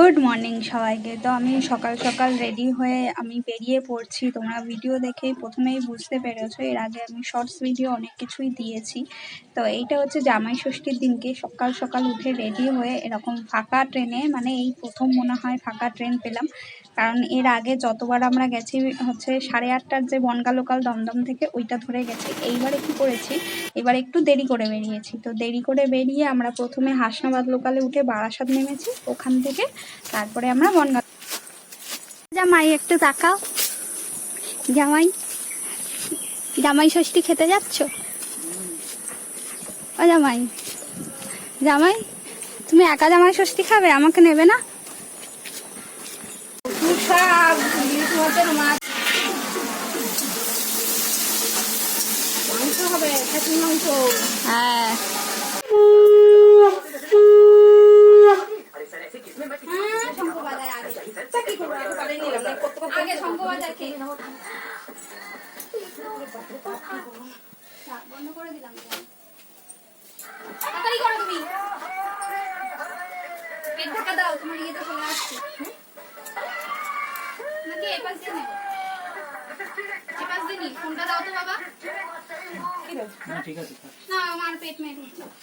Good morning সবাইকে। তো আমি সকাল সকাল রেডি হয়ে আমি বেরিয়ে পড়ছি। তোমরা ভিডিও দেখে প্রথমেই বুঝতে পেরেছ, এর আগে আমি শর্টস ভিডিও অনেক কিছুই দিয়েছি। তো এইটা হচ্ছে জামাই ষষ্ঠীর দিনকে। সকাল সকাল উঠে রেডি হয়ে এরকম ফাঁকা ট্রেনে মানে এই প্রথম মনে হয় ফাঁকা ট্রেন পেলাম। কারণ এর আগে যতবার আমরা গেছি, হচ্ছে সাড়ে আটটার যে বনগা লোকাল দমদম থেকে ওইটা ধরে গেছি। এইবারে কি করেছি, এবার একটু দেরি করে বেরিয়েছি। তো দেরি করে বেরিয়ে আমরা প্রথমে হাসনাবাদ লোকালে উঠে বারাসাত নেমেছি। ওখান থেকে তারপরে আমরা বনগা জামাই, একটু তাকাও। জামাই জামাই ষষ্ঠী খেতে যাচ্ছ? ও জামাই জামাই, তুমি একা জামাই ষষ্ঠী খাবে? আমাকে নেবে না? মাছ মাংস হবে খাসির মাংস। হ্যাঁ,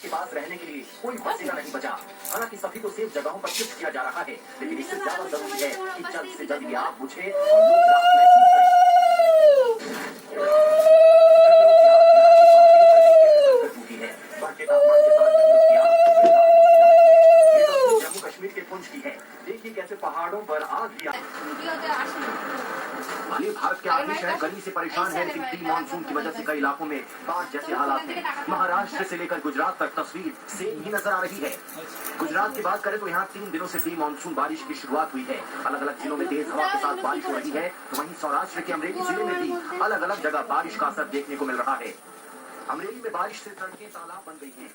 के पास रहने के लिए कोई बसेरा नहीं बचा हालाँकि सभी को सेफ़ जगहों पर किया जा रहा है लेकिन इससे ज़्यादा ज़रूरी है जल्द से जल्द और महसूस करें जम्मू कश्मीर के पुंछ की है देखिए कैसे पहाड़ों पर आ गया। भले भारत के आखिरी शहर गर्मी से परेशान है लेकिन प्री मानसून की वजह से कई इलाकों में बाढ़ जैसे हालात हैं। महाराष्ट्र से लेकर गुजरात तक तस्वीर सेम ही नज़र आ रही है। गुजरात की बात करें तो यहाँ तीन दिनों से प्री मानसून बारिश की शुरुआत हुई है। अलग अलग जिलों में तेज हवा के साथ बारिश हो रही है। वहीं सौराष्ट्र के अमरेली ज़िले में भी अलग अलग जगह बारिश का असर देखने को मिल रहा है। अमरेली में बारिश से सड़कें तालाब बन गई है।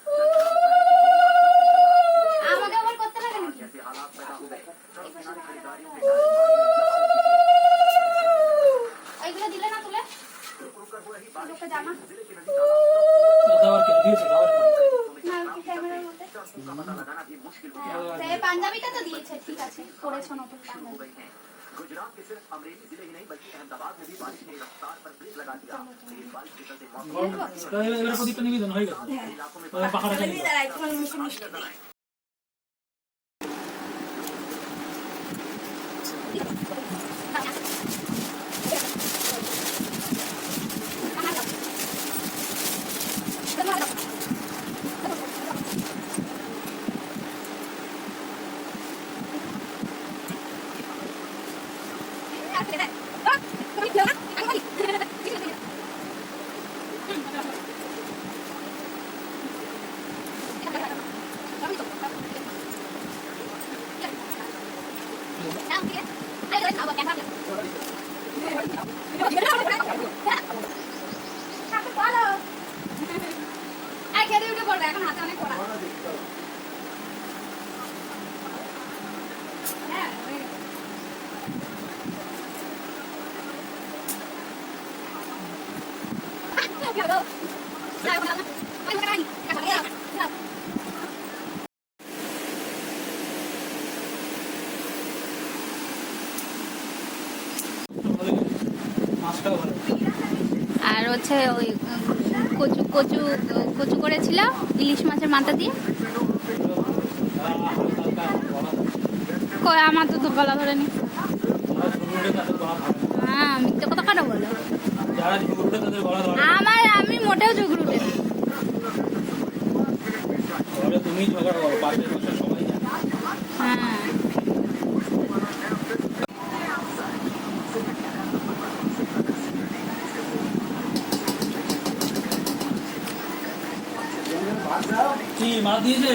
আমাকে আবার করতে লাগে নাকি जैसे हालात पैदा हो गए सड़क किनारे खड़ी गाड़ियों में ওইগুলো দিলে না তুলে रुक रुक कर हो रही बारिश লোকে জানা जिले के नदी तालाब দাবার কে দিয়েছে দাবার না কি ক্যামেরার মধ্যে सड़कों का पता लगाना भी मुश्किल हो गया হ্যাঁ, সে পাঞ্জাবিটা তো দিয়েছে ঠিক আছে করেছো নতুন हो পাঞ্জাবি गई हैं गुजरात के सिर्फ अमरेली जिले ही नहीं बल्कि अहमदाबाद में भी बारिश ने रफ्तार पर ब्रेक लगा दिया तेज बारिश के चलते मौसम এবার প্রদীপটা নিবেদন হয়ে গেছে इलाकों में এবার পাখাটা নিয়ে এখন হাতে অনেক পড়া হ্যাঁ হয়ে গেছে। মাছটাও ভালো আর হচ্ছে ওই কচু কচু কচু করেছিল ইলিশ মাছের মাথা দিয়ে। আমার তো গলা ধরেনি। হ্যাঁ মিথ্যে কথা কাটা বলো আমার আমি মোটেও ঝুগড়ু উঠে না। তুমি ঝগড়া করো পাশের পাশে সবাই হ্যাঁ। কি মাছ দিয়েছে?